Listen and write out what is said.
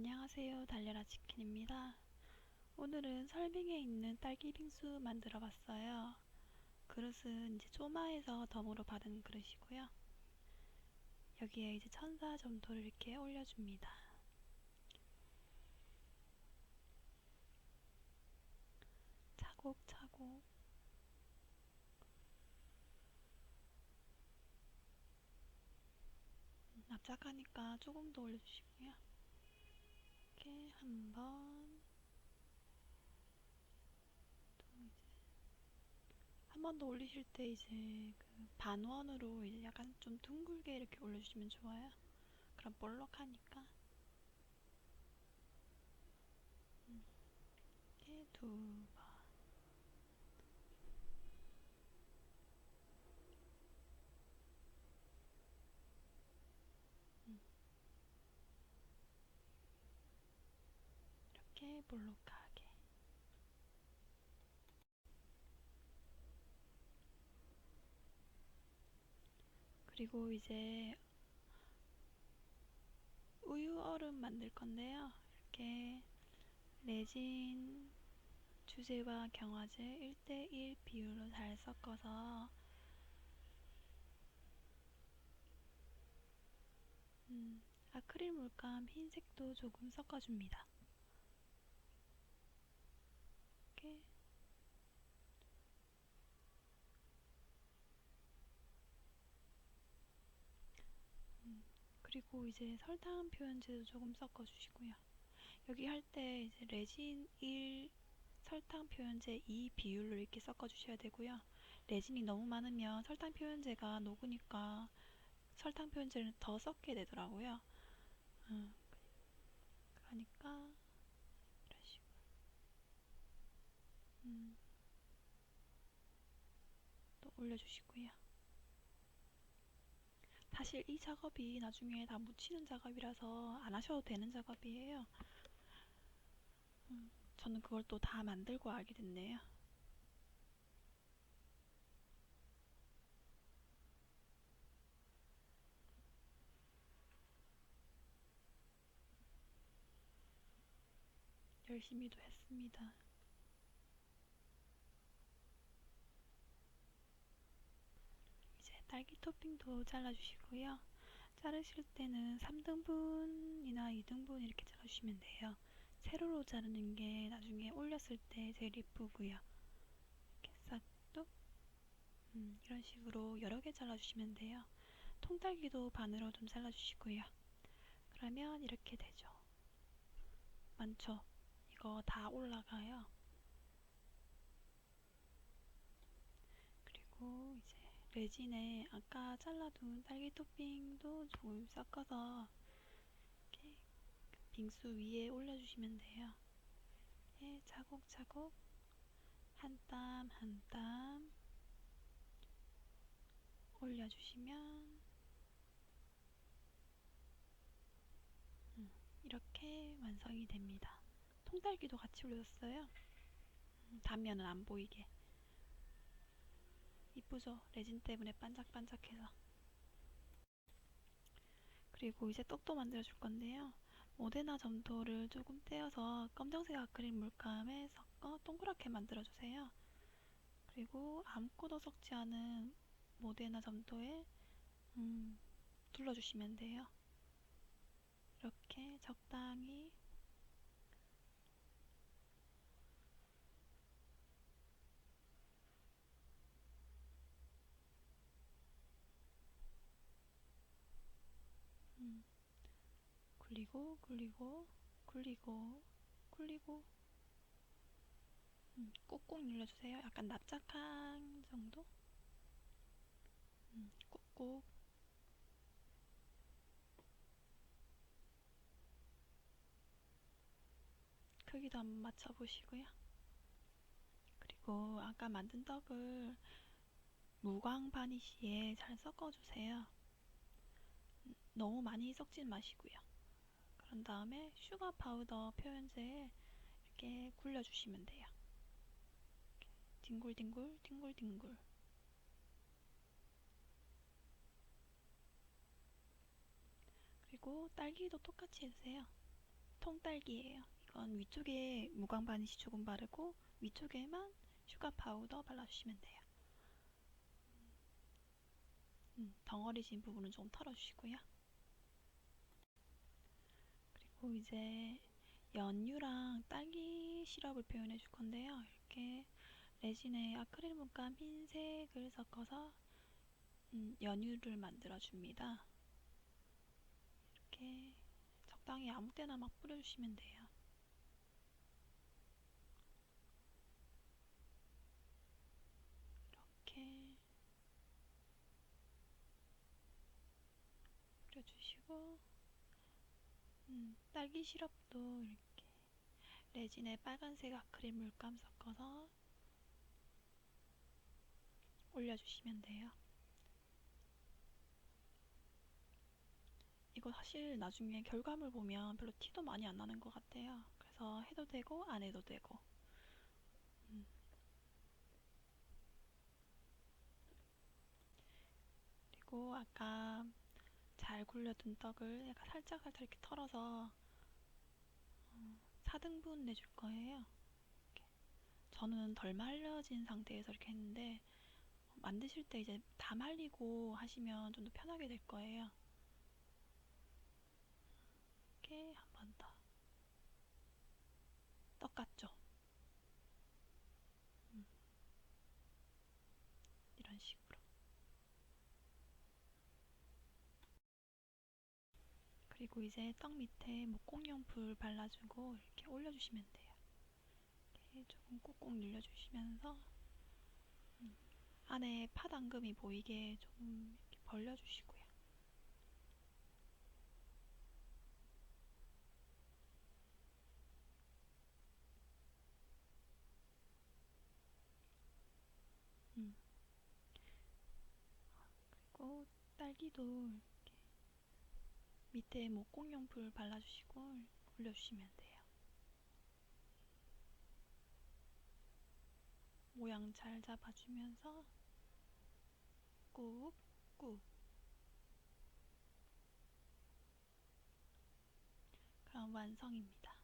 안녕하세요. 달려라 치킨입니다. 오늘은 설빙에 있는 딸기 빙수 만들어 봤어요. 그릇은 이제 쪼마에서 덤으로 받은 그릇이고요. 여기에 이제 천사 점토를 이렇게 올려줍니다. 차곡차곡 음, 납작하니까 조금 더 올려주시고요. 이렇게 한번 한 번 더 올리실 때 이제 그 반원으로 이제 약간 좀 둥글게 이렇게 올려주시면 좋아요. 그럼 볼록하니까 음, 이렇게 두 번. 음. 볼록하게 그리고 이제 우유 얼음 만들 건데요. 이렇게 레진 주제와 경화제 1대1 비율로 잘 섞어서 음, 아크릴 물감 흰색도 조금 섞어줍니다. 이렇게 음, 그리고 이제 설탕 표현제도 조금 섞어주시고요. 여기 할 때 이제 레진 1, 설탕 표현제 2 비율로 이렇게 섞어주셔야 되고요. 레진이 너무 많으면 설탕 표현제가 녹으니까 설탕 표현제를 더 섞게 되더라고요. 음, 그러니까 이런 식으로. 음, 또 올려주시고요. 사실 이 작업이 나중에 다 묻히는 작업이라서 안 하셔도 되는 작업이에요. 음, 저는 그걸 또 다 만들고 알게 됐네요. 열심히도 했습니다. 이제 딸기 토핑도 잘라주시고요. 자르실 때는 3등분이나 2등분 이렇게 잘라주시면 돼요. 세로로 자르는 게 나중에 올렸을 때 제일 이쁘고요. 이렇게 싹둑 음, 이런 식으로 여러 개 잘라주시면 돼요. 통딸기도 반으로 좀 잘라주시고요. 그러면 이렇게 되죠. 많죠? 이거 다 올라가요. 그리고 이제 레진에 아까 잘라둔 딸기 토핑도 조금 섞어서 이렇게 빙수 위에 올려주시면 돼요. 예, 차곡차곡 한 땀 한 땀 올려주시면 음, 이렇게 완성이 됩니다. 통딸기도 같이 올렸어요. 음, 단면은 안 보이게. 이쁘죠? 레진 때문에 반짝반짝해서. 그리고 이제 떡도 만들어 줄 건데요. 모데나 점토를 조금 떼어서 검정색 아크릴 물감에 섞어 동그랗게 만들어 주세요. 그리고 아무것도 섞지 않은 모데나 점토에 음, 둘러주시면 돼요. 이렇게 적당히 음, 굴리고 굴리고 굴리고 굴리고 음, 꾹꾹 눌러주세요. 약간 납작한 정도? 음, 꾹꾹 크기도 한번 맞춰보시고요. 그리고 아까 만든 떡을 무광 바니쉬에 잘 섞어주세요. 음, 너무 많이 섞진 마시고요. 그런 다음에 슈가 파우더 표현제에 이렇게 굴려주시면 돼요. 뒹굴뒹굴 뒹굴뒹굴 그리고 딸기도 똑같이 해주세요. 통딸기예요. 이건 위쪽에 무광 바니쉬 조금 바르고 위쪽에만 슈가 파우더 발라주시면 돼요. 음, 덩어리 진 부분은 좀 털어주시고요. 그리고 이제 연유랑 딸기 시럽을 표현해 줄 건데요. 이렇게 레진에 아크릴 물감 흰색을 섞어서 음, 연유를 만들어 줍니다. 이렇게 적당히 아무 때나 막 뿌려주시면 돼요. 이렇게 뿌려주시고 음, 딸기 시럽도 이렇게 레진에 빨간색 아크릴 물감 섞어서 올려주시면 돼요. 이거 사실 나중에 결과물 보면 별로 티도 많이 안 나는 것 같아요. 그래서 해도 되고 안 해도 되고. 음. 그리고 아까 잘 굴려둔 떡을 약간 살짝 살짝 이렇게 털어서 어, 4등분 내줄 거예요. 이렇게. 저는 덜 말려진 상태에서 이렇게 했는데 만드실 때 이제 다 말리고 하시면 좀 더 편하게 될 거예요. 이렇게 한 번 더. 떡 같죠? 음. 이런 식으로. 그리고 이제 떡 밑에 목공용풀 발라주고 이렇게 올려주시면 돼요. 이렇게 조금 꾹꾹 눌려주시면서 음. 안에 파당금이 보이게 좀 이렇게 벌려주시고요. 음. 그리고 딸기도 밑에 목공용풀 발라주시고 올려주시면 돼요. 모양 잘 잡아주면서 꾹꾹 그럼 완성입니다.